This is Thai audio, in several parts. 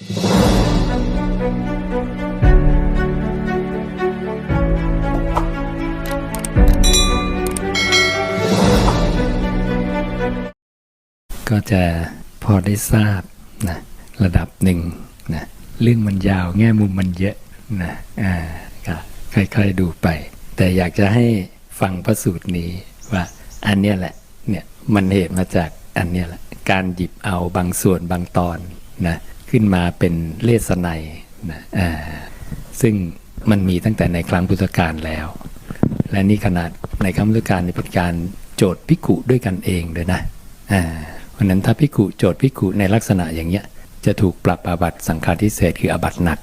ก็จะพอได้ทราบนะระดับหนึ่งนะเรื่องมันยาวแง่มุมมันเยอะนะอ่าก็ค่อยๆดูไป แต่อยากจะให้ฟังพระสูตรนี้ว่าอันเนี้ยแหละเนี่ยมันเหตุมาจากอันเนี้ยแหละการหยิบเอาบางส่วนบางตอนนะ ขึ้นมาเป็นเลสไนนะอ่าซึ่งมันมีตั้งแต่ในครั้งพุทธกาลแล้ว และนี่ขนาดในครั้งพุทธกาลนี่เป็นการโจทย์พิกุด้วยกันเองเลยนะอ่าเพราะนั้นถ้าพิกุโจทย์พิกุในลักษณะอย่างเงี้ยจะถูกปรับอาบัติสังฆาทิเศษคืออาบัติหนัก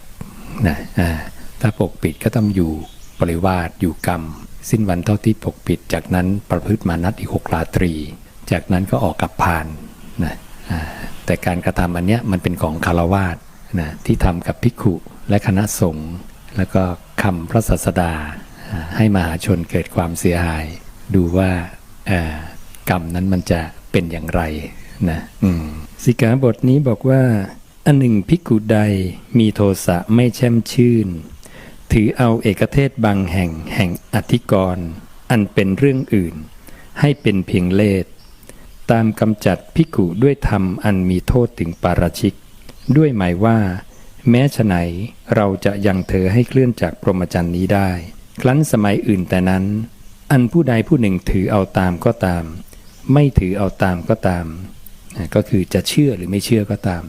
นะอ่าถ้าปกปิดก็ต้องอยู่ปริวาสอยู่กรรม สิ้นวันเท่าที่ปกปิด จากนั้นประพฤติมานัดอีกหกราตรี จากนั้นก็ออกกับพานนะ แต่การกระทำอันเนี้ยมันเป็นของคารวาสนะที่ทำกับภิกขุและคณะสงฆ์แล้วก็คำพระศาสดาให้มหาชนเกิดความเสียหาย ดูว่ากรรมนั้นมันจะเป็นอย่างไรนะสิกขาบทนี้บอกว่า อันหนึ่งภิกขุใดมีโทสะไม่แช่มชื่น ถือเอาเอกเทศบางแห่งแห่งอธิกรณ์อันเป็นเรื่องอื่น ให้เป็นเพียงเลส ตามกำจัดพิกุด้วยธรรมอันมีโทษถึงปาราชิก ด้วยหมายว่า แม้ฉไหนเราจะยังเธอให้เคลื่อนจากพรหมจรรย์นี้ได้ ครั้นสมัยอื่นแต่นั้น อันผู้ใดผู้หนึ่งถือเอาตามก็ตาม ไม่ถือเอาตามก็ตาม ก็คือจะเชื่อหรือไม่เชื่อก็ตาม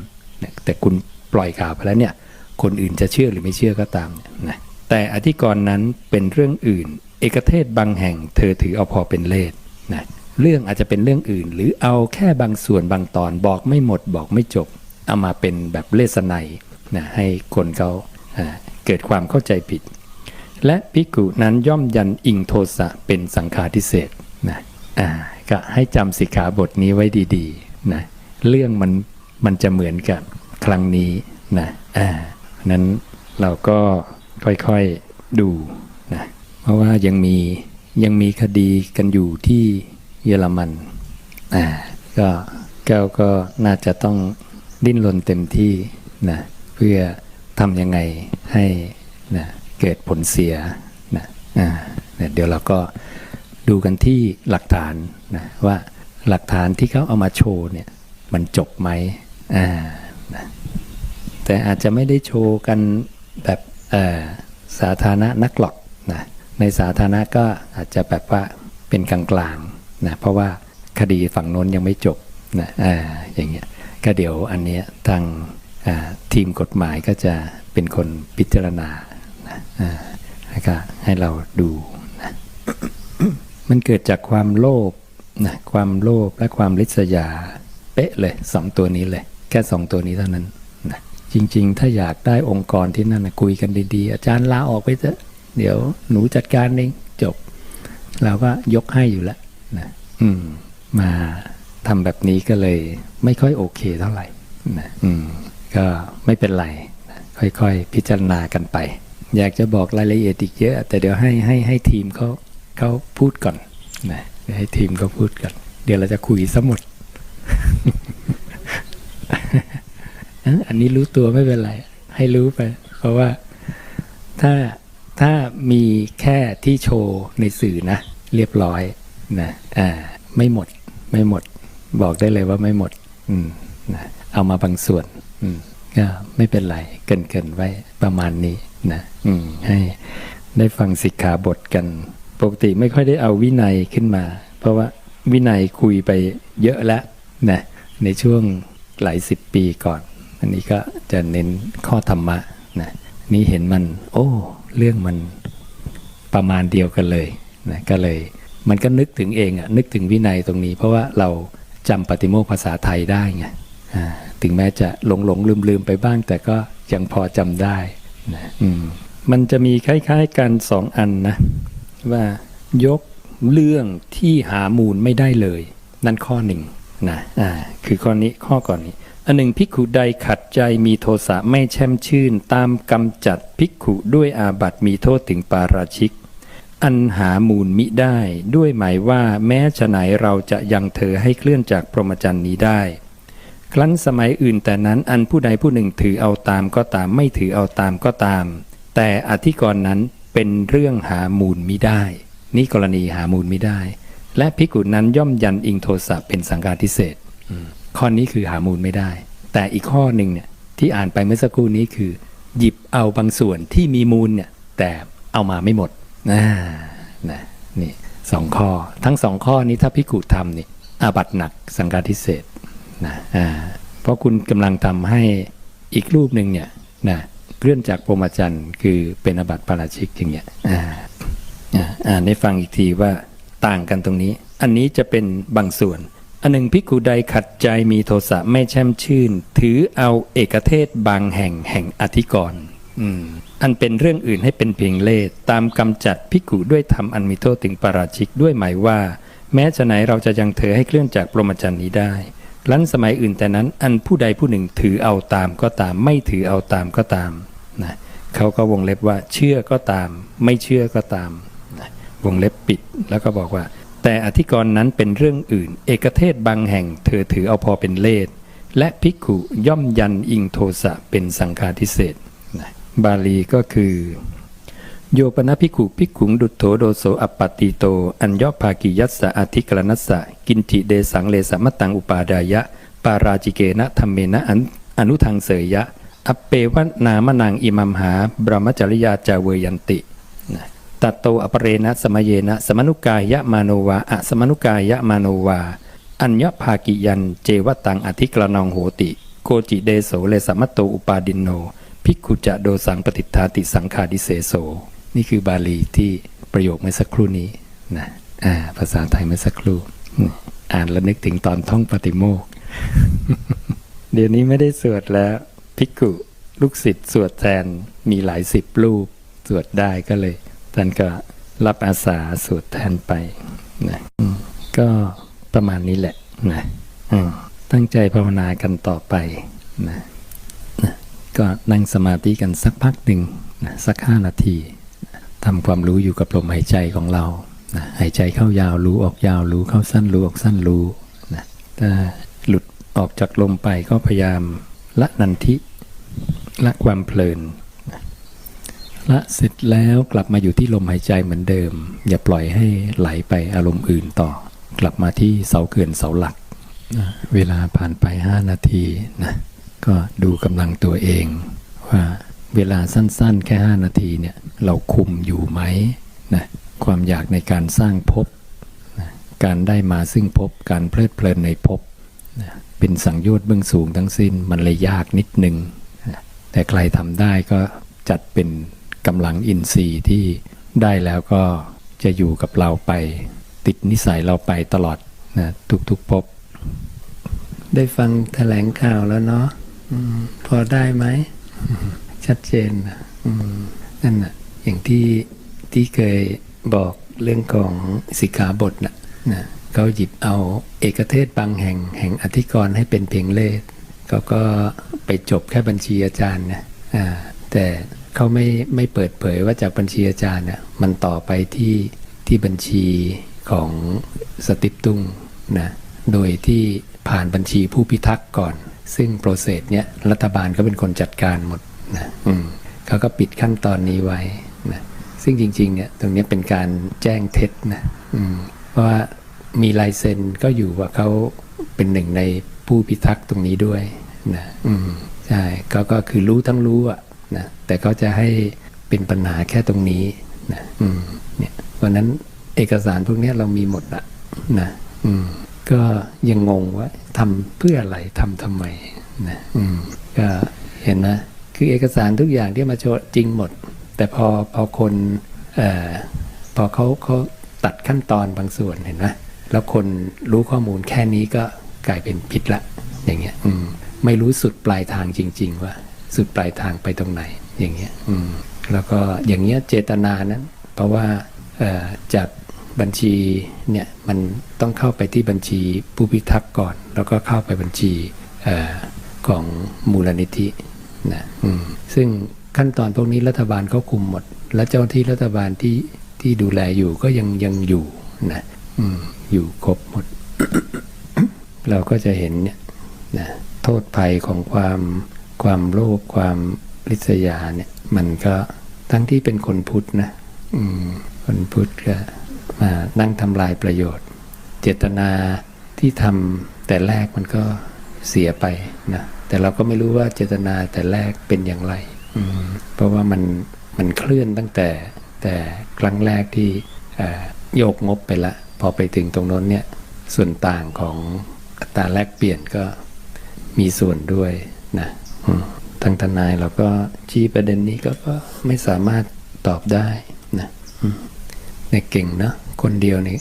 แต่คุณปล่อยข่าวไปแล้วเนี่ยคนอื่นจะเชื่อหรือไม่เชื่อก็ตามนะแต่อธิกรณ์นั้นเป็นเรื่องอื่น เอกเทศบางแห่งเธอถือเอาพอเป็นเลสนะ เรื่องอาจจะเป็นเรื่องอื่น หรือเอาแค่บางส่วนบางตอนบอกไม่หมดบอกไม่จบ เอามาเป็นแบบเลสไนยนะให้คนเขาเกิดความเข้าใจผิด และภิกุนั้นย่อมยันอิงโทสะเป็นสังฆาทิเศษนะอ่าก็ให้จำสิกขาบทนี้ไว้ดีๆนะเรื่องมันมันจะเหมือนกับครั้งนี้นะอ่านั้นเราก็ค่อยๆดูนะเพราะว่ายังมียังมีคดีกันอยู่ที่ เยอรมันอ่าก็แก้วก็น่าจะต้องดิ้นรนเต็มที่นะเพื่อทำยังไงให้นะเกิดผลเสียนะอ่าเนี่ยเดี๋ยวเราก็ดูกันที่หลักฐานนะว่าหลักฐานที่เขาเอามาโชว์เนี่ยมันจบไหมอ่านะแต่อาจจะไม่ได้โชว์กันแบบเอ่อสาธารณะนักหรอกนะในสาธารณะก็อาจจะแบบว่าเป็นกลางๆ นะเพราะว่าคดีฝั่งโน้นยังไม่จบนะอ่าอย่างเงี้ยก็เดี๋ยวอันเนี้ยทางทีมกฎหมายก็จะเป็นคนพิจารณานะอ่าแล้วก็ให้เราดูนะมันเกิดจากความโลภนะความโลภและความริษยา เป๊ะเลยสองตัวนี้เลย แค่สองตัวนี้เท่านั้นนะจริง ๆ ถ้าอยากได้องค์กรที่นั่นนะคุยกันดีๆ อาจารย์ลาออกไปเถอะเดี๋ยวหนูจัดการเองจบ เราก็ยกให้อยู่แล้ว นะอืม มาทำแบบนี้ก็เลยไม่ค่อยโอเคเท่าไหร่นะอืม ก็ไม่เป็นไรนะค่อยๆ พิจารณากันไป อยากจะบอกรายละเอียดอีกเยอะ แต่เดี๋ยวให้ให้ให้ทีมเขาเขาพูดก่อนนะให้ทีมเขาพูดก่อน เดี๋ยวเราจะคุยซะหมดอันนี้รู้ตัวไม่เป็นไร ให้รู้ไป เพราะว่าถ้าถ้ามีแค่ที่โชว์ในสื่อนะ เรียบร้อย นะอ่าไม่หมดไม่หมด บอกได้เลยว่าไม่หมด อืมนะเอามาบางส่วน อืมก็ไม่เป็นไรเกินเกินๆไว้ประมาณนี้นะอืมให้ได้ฟังสิกขาบทกัน ปกติไม่ค่อยได้เอาวินัยขึ้นมา เพราะว่าวินัยคุยไปเยอะแล้วนะในช่วงหลายสิบปีก่อน อันนี้ก็จะเน้นข้อธรรมะนะนี่เห็นมัน โอ้ เรื่องมันประมาณเดียวกันเลยนะก็เลย มันก็นึกถึงเองอะนึกถึงวินัยตรงนี้ เพราะว่าเราจำปฏิโมกภาษาไทยได้ไงถึงแม้จะหลงหลงลืมลืมไปบ้าง แต่ก็ยังพอจำได้นะอืมมันจะมีคล้ายๆกันสองอันนะ ว่ายกเรื่องที่หามูลไม่ได้เลย นั่นข้อหนึ่งนะอ่าคือข้อนี้ข้อก่อนนี้ อันหนึ่งภิกขุใดขัดใจมีโทสะไม่แช่มชื่น ตามกำจัดภิกขุด้วยอาบัติมีโทษถึงปาราชิก อันหามูลมิได้ ด้วยหมายว่าแม้ฉะไหนเราจะยังเธอให้เคลื่อนจากพรหมจรรย์นี้ได้ ครั้นสมัยอื่นแต่นั้นอันผู้ใดผู้หนึ่งถือเอาตามก็ตามไม่ถือเอาตามก็ตาม แต่อธิกรณ์นั้นเป็นเรื่องหามูลมิได้ นี่กรณีหามูลมิได้ และภิกุนั้นย่อมยันอิงโทสะเป็นสังฆาทิเศษข้อนี้คือหามูลไม่ได้ แต่อีกข้อหนึ่งเนี่ยที่อ่านไปเมื่อสักครู่นี้คือ หยิบเอาบางส่วนที่มีมูลเนี่ยแต่เอามาไม่หมด นะนะนี่สองข้อ ทั้งสองข้อนี้ถ้าพิกุทำนี่อาบัตหนักสังฆาทิเศษนะอ่าเพราะคุณกำลังทำให้อีกรูปหนึ่งเนี่ยนะเคลื่อนจากพรหมจรรย์คือเป็นอาบัติปาราชิกอย่างเงี้ยอ่าอ่าอ่านให้ฟังอีกทีว่าต่างกันตรงนี้ อันนี้จะเป็นบางส่วน อันหนึ่งพิกุใดขัดใจมีโทสะไม่แช่มชื่น ถือเอาเอกเทศบางแห่งแห่งอธิกรณ์ อันเป็นเรื่องอื่นให้เป็นเพียงเล่ตามกำจัดพิกุด้วยธรรมอันมีโทษถึงปาราชิกด้วยหมายว่า แม้จะไหนเราจะยังเธอให้เคลื่อนจากปรมจรรย์นี้ได้ลั้นสมัยอื่นแต่นั้นอันผู้ใดผู้หนึ่งถือเอาตามก็ตาม ไม่ถือเอาตามก็ตามนะเขาก็วงเล็บว่าเชื่อก็ตาม ไม่เชื่อก็ตามนะวงเล็บปิดแล้วก็บอกว่า แต่อธิกรณ์นั้นเป็นเรื่องอื่น เอกเทศบางแห่ง เธอถือเอาพอเป็นเลสและภิกขุย่อมยันอิงโทสะเป็นสังฆาทิเศษ บาลีก็คือ โยปนะภิขุภิขุงดุโถโดโสอัปปติโต อัญญภากิยัสสะอธิกรณัสสะกินจิเดสังเลสมตตังอุปาดายะ ปาราจิเกนะธรรมเมนะอันอนุทังเสยยะ อเปวนามนังอิมัมหาบรมจริยาจาเวยันติตัตโตอปเรนะสมเยนะ สมนุกายะมาโนวาอะสมนุกายะมาโนวา อัญญภากิยันเจวตังอธิกรนองโหติ โกจิเดโสเลสมัตโตอุปาดินโน ภิกขุจะโดสังปฏิทาติสังขาดิเสโส นี่คือบาลีที่ประโยคเมื่อสักครู่นี้นะอ่าภาษาไทยเมื่อสักครู่ อ่านแล้วนึกถึงตอนท่องปฏิโมก เดี๋ยวนี้ไม่ได้สวดแล้วภิกขุลูกศิษย์สวดแทนมีหลายสิบรูป สวดได้ก็เลยท่านก็รับอาสาสวดแทนไปนะก็ประมาณนี้แหละนะตั้งใจภาวนากันต่อไปนะ ก็นั่งสมาธิกันสักพักหนึ่งนะสักห้านาทีทำความรู้อยู่กับลมหายใจของเรานะหายใจเข้ายาวรู้ออกยาวรู้เข้าสั้นรู้ออกสั้นรู้นะถ้าหลุดออกจากลมไปก็พยายามละนันทิละความเพลินละเสร็จแล้วกลับมาอยู่ที่ลมหายใจเหมือนเดิม อย่าปล่อยให้ไหลไปอารมณ์อื่นต่อ กลับมาที่เสาเขื่อนเสาหลักนะเวลาผ่านไป 5 นาทีนะ ก็ดูกำลังตัวเองว่าเวลาสั้นๆ แค่ 5 นาทีเนี่ยเราคุมอยู่ไหมนะความอยากในการสร้างภพนะการได้มาซึ่งภพการเพลิดเพลินในภพนะเป็นสังโยชน์เบื้องสูงทั้งสิ้นมันเลยยากนิดนึงนะแต่ใครทำได้ก็จัดเป็นกำลังอินทรีย์ที่ได้แล้วก็จะอยู่กับเราไป ติดนิสัยเราไปตลอดนะทุกๆภพได้ฟังแถลงข่าวแล้วเนาะ พอได้ไหม ชัดเจนนั่นน่ะอย่างที่ที่เคยบอกเรื่องของสิกขาบทน่ะนะเขาหยิบเอาเอกเทศบางแห่งแห่งอธิกรณ์ให้เป็นเพียงเลขเขาก็ไปจบแค่บัญชีอาจารย์นะแต่เขาไม่ไม่เปิดเผยว่าจากบัญชีอาจารย์น่ะมันต่อไปที่ที่บัญชีของสติปตุ้งนะโดยที่ผ่านบัญชีผู้พิทักษ์ก่อน ซึ่งโปรเซสเนี้ยรัฐบาลก็เป็นคนจัดการหมดนะอืมเขาก็ปิดขั้นตอนนี้ไว้นะซึ่งจริงๆเนี่ยตรงนี้เป็นการแจ้งเท็จนะอืมเพราะว่ามีลายเซ็นก็อยู่ว่าเขาเป็นหนึ่งในผู้พิทักษ์ตรงนี้ด้วยนะอืมใช่เขาก็คือรู้ทั้งรู้อะนะแต่เขาจะให้เป็นปัญหาแค่ตรงนี้นะอืมเนี่ยเพราะนั้นเอกสารพวกนี้เรามีหมดละนะ อืม ก็ยังงงว่าทำเพื่ออะไรทำทำไมนะก็เห็นนะคือเอกสารทุกอย่างที่มาโชว์จริงหมด แต่พอพอคนเอ่อพอเขาเขาตัดขั้นตอนบางส่วนเห็นไหมแล้วคนรู้ข้อมูลแค่นี้ก็กลายเป็นผิดละ อย่างเงี้ยอืมไม่รู้สุดปลายทางจริง ๆ ว่า สุดปลายทางไปตรงไหน อย่างเงี้ยอืมแล้วก็อย่างเงี้ยเจตนานั้น เพราะว่าจาก บัญชีเนี่ยมันต้องเข้าไปที่บัญชีผู้พิทักษ์ก่อน แล้วก็เข้าไปบัญชีออของมูลนิธินะซึ่งขั้นตอนพวกนี้รัฐบาลเขาคุมหมด และเจ้าหน้าที่รัฐบาลที่ที่ดูแลอยู่ก็ยังยังอยู่นะออยู่ครบหมด เราก็จะเห็นเนี่ยนะโทษภัยของความความโลภความริษยาเนี่ย มันก็ทั้งที่เป็นคนพุทธนะคนพุทธก็ นั่งทำลายประโยชน์ เจตนาที่ทำแต่แรกมันก็เสียไปนะแต่เราก็ไม่รู้ว่าเจตนาแต่แรกเป็นอย่างไร เพราะว่ามันมันเคลื่อนตั้งแต่แต่ครั้งแรกที่โยกงบไปละ พอไปถึงตรงโน้นเนี่ยส่วนต่างของอัตราแลกเปลี่ยนก็มีส่วนด้วยนะทางทนายเราก็ชี้ประเด็นนี้ก็ก็ไม่สามารถตอบได้นะอืมเนี่ยเก่งเนอะ คนเดียวนี่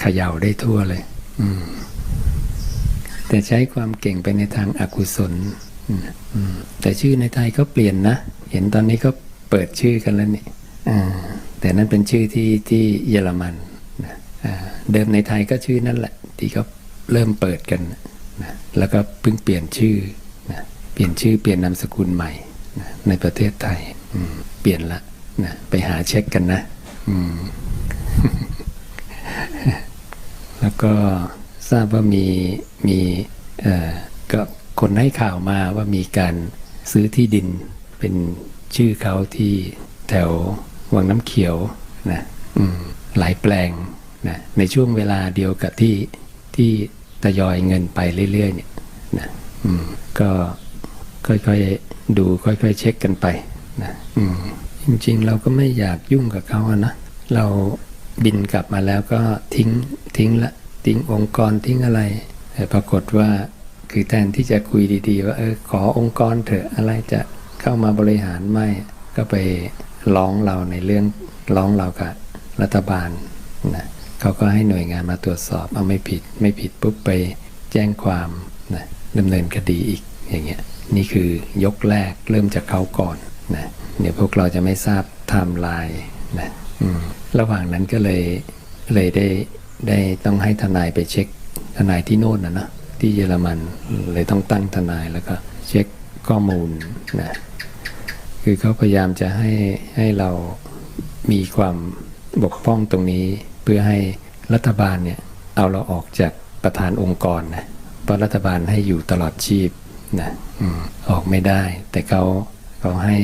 เขย่าได้ทั่วเลย อืม แต่ใช้ความเก่งไปในทางอากุศลแต่ชื่อในไทยก็เปลี่ยนนะ เห็นตอนนี้ก็เปิดชื่อกันแล้วนี่แต่นั่นเป็นชื่อที่ที่เยอรมันนะเดิมในไทยก็ชื่อนั่นแหละ ที่เขาเริ่มเปิดกันนะแล้วก็เพิ่งเปลี่ยนชื่อนะเปลี่ยนชื่อเปลี่ยนนามสกุลใหม่นะในประเทศไทยเปลี่ยนละนะไปหาเช็คกันนะ อืม แล้วก็ทราบว่ามีมีเอ่อก็คนให้ข่าวมาว่ามีการซื้อที่ดินเป็นชื่อเขาที่แถววังน้ำเขียวนะหลายแปลงนะในช่วงเวลาเดียวกับที่ที่ทยอยเงินไปเรื่อยๆเนี่ยนะก็ค่อยๆดูค่อยๆเช็คกันไปนะจริงๆเราก็ไม่อยากยุ่งกับเขาอะนะเรา บินกลับมาแล้วก็ทิ้งทิ้งละทิ้งองค์กรทิ้งอะไร แต่ปรากฏว่าคือแทนที่จะคุยดีๆ ว่าเออขอองค์กรเถอะอะไรจะเข้ามาบริหารไม่ก็ไปร้องเราในเรื่องร้องเรากับรัฐบาลนะเขาก็ให้หน่วยงานมาตรวจสอบเอาไม่ผิด ไม่ผิดปุ๊บไปแจ้งความนะดำเนินคดีอีกอย่างเงี้ยนี่คือยกแรกเริ่มจากเขาก่อนนะเดี๋ยวพวกเราจะไม่ทราบไทม์ไลน์นะอืม ระหว่างนั้นก็เลยเลยได้ได้ต้องให้ทนายไปเช็คทนายที่โน่นนะนะที่เยอรมันเลยต้องตั้งทนายแล้วก็เช็คข้อมูลนะคือเขาพยายามจะให้ให้เรามีความบกพร่องตรงนี้ เพื่อให้รัฐบาลเนี่ยเอาเราออกจากประธานองค์กรนะเพราะรัฐบาลให้อยู่ตลอดชีพนะอออกไม่ได้ แต่เขาเขาให้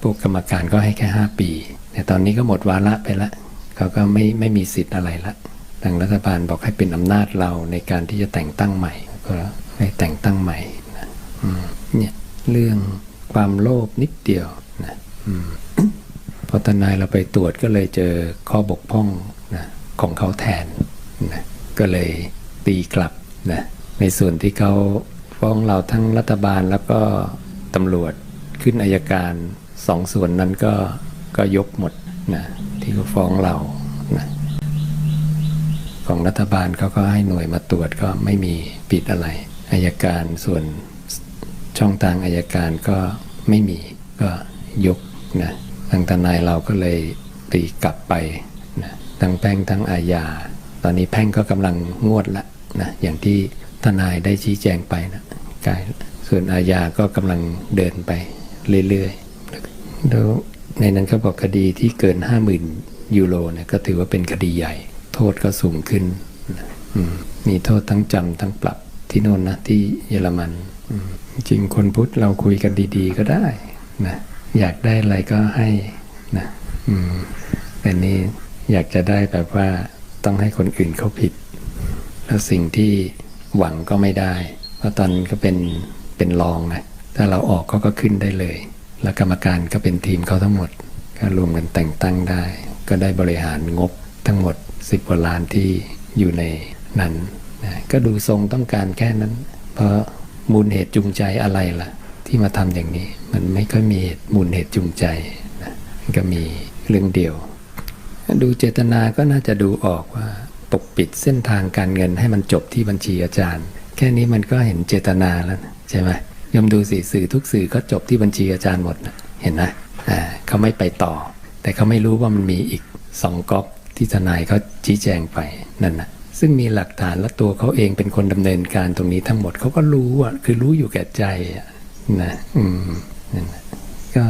พวกกรรมการก็ให้แค่ 5 ปี แต่ตอนนี้ก็หมดวาระไปและ เขาก็ไม่ไม่มีสิทธิ์อะไรละทางรัฐบาลบอกให้เป็นอำนาจเราในการที่จะแต่งตั้งใหม่ ก็ให้แต่งตั้งใหม่นะมเนี่ยเรื่องความโลภนิดเดียวนะอพอทนายเราไปตรวจก็เลยเจอข้อบกพร่องนะของเขาแทนนะก็เลยตีกลับนะในส่วนที่เขาฟ้องเราทั้งรัฐบาลแล้วก็ตำรวจขึ้นอายการสองส่วนนั้นก็ก็ยกหมด นะที่เขาฟ้องเรานะของรัฐบาลเขาก็ให้หน่วยมาตรวจก็ไม่มีผิดอะไรอายการส่วนช่องทางอายการก็ไม่มีก็ยกนะทางทนายเราก็เลยตีกลับไปนะทั้งแพ่งทั้งอาญา ตอนนี้แพ่งก็กำลังงวดละนะอย่างที่ทนายได้ชี้แจงไปนะกล้ละส่วนอาญาก็กำลังเดินไปเรื่อยๆแล้ว ในนั้นเขาบอกคดีที่เกิน50,000ยูโรเนี่ยก็ถือว่าเป็นคดีใหญ่ โทษก็สูงขึ้นมีโทษทั้งจำทั้งปรับที่โน่นนะที่เยอรมันจริงคนพุทธเราคุยกันดีๆก็ได้นะอยากได้อะไรก็ให้นะอืมแต่นี่อยากจะได้แบบว่าต้องให้คนอื่นเขาผิด แล้วสิ่งที่หวังก็ไม่ได้ เพราะตอนก็เป็นเป็นรองนะถ้าเราออกเขาก็ขึ้นได้เลย แล้วกรรมการก็เป็นทีมเขาทั้งหมดก็รวมกันแต่งตั้งได้ ก็ได้บริหารงบทั้งหมด 10กว่าล้านที่อยู่ในนั้นนะก็ดูทรงต้องการแค่นั้น เพราะมูลเหตุจูงใจอะไรล่ะ ที่มาทำอย่างนี้ มันไม่ค่อยมีเหตุมูลเหตุจูงใจนะก็มีเรื่องเดียว ดูเจตนาก็น่าจะดูออกว่าปกปิดเส้นทางการเงินให้มันจบที่บัญชีอาจารย์ แค่นี้มันก็เห็นเจตนาแล้วใช่ไหม ยมดูสิสื่อทุกสื่อก็จบที่บัญชีอาจารย์หมดเห็นนะอ่าเขาไม่ไปต่อ แต่เขาไม่รู้ว่ามันมีอีกสองก๊อกที่ทนายเขาชี้แจงไปนั่นนะซึ่งมีหลักฐานและตัวเขาเองเป็นคนดำเนินการตรงนี้ทั้งหมดเขาก็รู้อะคือรู้อยู่แก่ใจอะนะอืมนั่นก็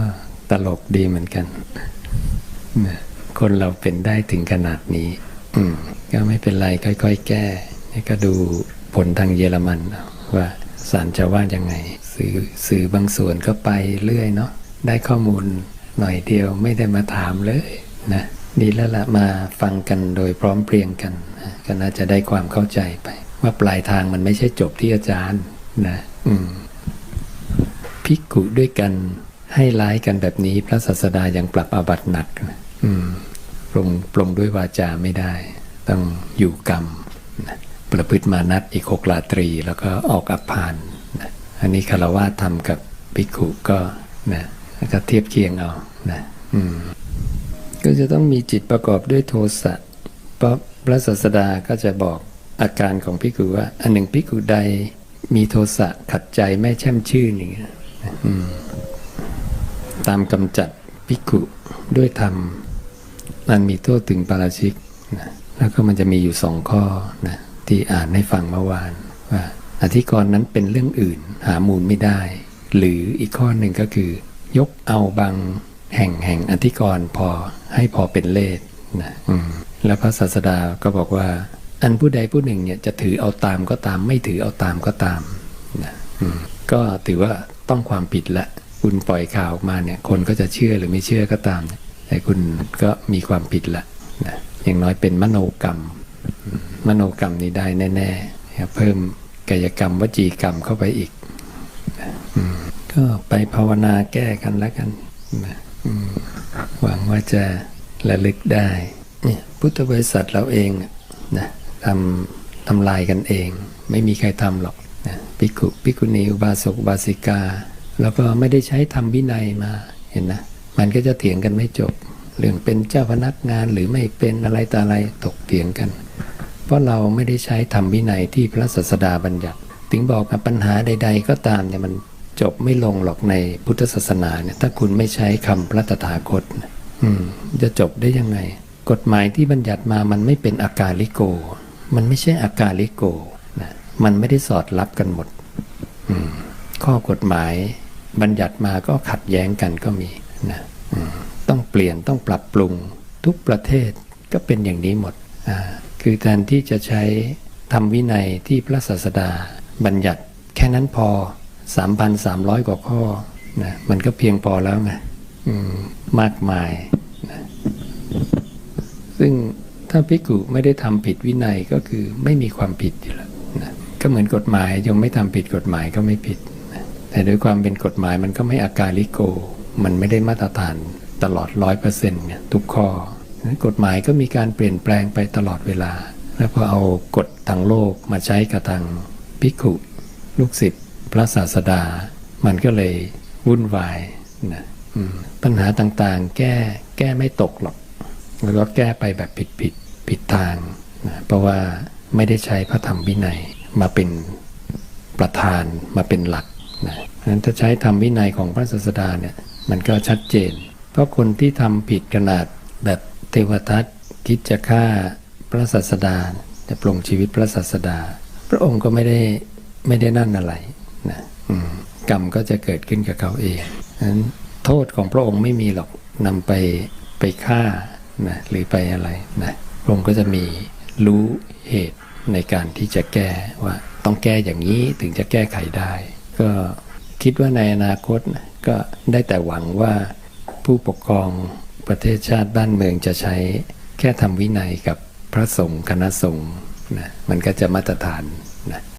ตลกดีเหมือนกันนะคนเราเป็นได้ถึงขนาดนี้ อืมก็ไม่เป็นไรค่อย ๆ แก้นี่ก็ดูผลทางเยอรมันว่า ศาลจะว่ายังไง สื่อสื่อบางส่วนก็ไปเรื่อยเนาะได้ข้อมูลหน่อยเดียวไม่ได้มาถามเลยนะดีแล้วละมาฟังกันโดยพร้อมเพรียงกันนะก็น่าจะได้ความเข้าใจไป ว่าปลายทางมันไม่ใช่จบที่อาจารย์นะอืมภิกุด้วยกันให้ร้ายกันแบบนี้พระศาสดายังปรับอาบัติหนักนะอืมปรงปรงด้วยวาจาไม่ได้ ต้องอยู่กรรมนะ ประพฤติมานัดอีกหกราตรี แล้วก็ออกอัพานนะอันนี้คารวะทำกับภิกขุก็นะก็เทียบเคียงเอานะอืมก็จะต้องมีจิตประกอบด้วยโทสะเพราะพระศาสดาก็จะบอกอาการของภิกขุว่า อันหนึ่งภิกขุใดมีโทสะขัดใจไม่แช่มชื่นอย่างเงี้ยตามกำจัดภิกขุด้วยธรรมมันมีโทษถึงปาราชิกนะแล้วก็มันจะมีอยู่สองข้อนะ ที่อ่านให้ฟังเมื่อวานว่าอธิกรณ์นั้นเป็นเรื่องอื่นหามูลไม่ได้ หรืออีกข้อหนึ่งก็คือ ยกเอาบางแห่งแห่งอธิกรณ์พอให้พอเป็นเลสนะแล้วพระศาสดาก็บอกว่า อันผู้ใดผู้หนึ่งเนี่ยจะถือเอาตามก็ตาม ไม่ถือเอาตามก็ตามนะก็ถือว่าต้องความผิดละ คุณปล่อยข่าวออกมาเนี่ย คนก็จะเชื่อหรือไม่เชื่อก็ตาม แต่คุณก็มีความผิดละนะอย่างน้อยเป็นมโนกรรม มโนกรรมนี้ได้แน่ๆเพิ่มกายกรรมวจีกรรมเข้าไปอีก ก็ไปภาวนาแก้กันแล้วกันหวังว่าจะระลึกได้เนี่ยพุทธบริษัทเราเองนะทำทำลายกันเอง ไม่มีใครทำหรอกนะภิกขุภิกุณีอุบาสกบาสิกา แล้วก็ไม่ได้ใช้ธรรมวินัยมาเห็นนะมันก็จะเถียงกันไม่จบ เรื่องเป็นเจ้าพนักงานหรือไม่เป็นอะไรต่ออะไรตกเถียงกัน เพราะเราไม่ได้ใช้ธรรมวินัยที่พระศาสดาบัญญัติ ถึงบอกกับปัญหาใด ๆ ก็ตามเนี่ยมันจบไม่ลงหรอกในพุทธศาสนาเนี่ยถ้าคุณไม่ใช้คำพระตถาคตอืมจะจบได้ยังไง กฎหมายที่บัญญัติมามันไม่เป็นอากาลิโก มันไม่ใช่อากาลิโกนะมันไม่ได้สอดรับกันหมดอืมข้อกฎหมายบัญญัติมาก็ขัดแย้งกันก็มีนะต้องเปลี่ยนต้องปรับปรุง ทุกประเทศก็เป็นอย่างนี้หมดอ่า คือแทนที่จะใช้ทำวินัยที่พระศาสดาบัญญัติ แค่นั้นพอ 3,300 กว่าข้อนะมันก็เพียงพอแล้วไงมมากมายนะซึ่งถ้าภิกุไม่ได้ทำผิดวินัยก็คือไม่มีความผิดอยู่แล้วนะก็เหมือนกฎหมายยังไม่ทำผิดกฎหมายก็ไม่ผิดแต่ด้วยความเป็นกฎหมายมันก็ไม่อาการลิโก มันไม่ได้มาตรฐานตลอดร้อยเปอร์เซ็นต์เนี่ยทุกข้อ กฎหมายก็มีการเปลี่ยนแปลงไปตลอดเวลา แล้วพอเอากฎทางโลกมาใช้กับทางภิกขุ ลูกศิษย์พระศาสดา มันก็เลยวุ่นวายนะปัญหาต่างๆ แก้แก้ไม่ตกหรอก แล้วก็แก้ไปแบบผิดผิดผิดทางนะเพราะว่าไม่ได้ใช้พระธรรมวินัยมาเป็นประธานมาเป็นหลักนะเพราะฉะนั้นถ้าใช้ธรรมวินัยของพระศาสดาเนี่ยมันก็ชัดเจน เพราะคนที่ทำผิดขนาดแบบ เทวทัตคิดจะฆ่าพระศาสดาจะปลงชีวิตพระศาสดา พระองค์ก็ไม่ได้ไม่ได้นั่นอะไรนะกรรมก็จะเกิดขึ้นกับเขาเองนั้นโทษของพระองค์ไม่มีหรอกนำไปไปฆ่านะหรือไปอะไรนะพระองค์ก็จะมีรู้เหตุในการที่จะแก้ว่าต้องแก้อย่างนี้ถึงจะแก้ไขได้ ก็คิดว่าในอนาคตก็ได้แต่หวังว่าผู้ปกครอง ประเทศชาติบ้านเมืองจะใช้แค่ทำวินัยกับพระสงฆ์คณะสงฆ์นะมันก็จะมาตรฐานนะ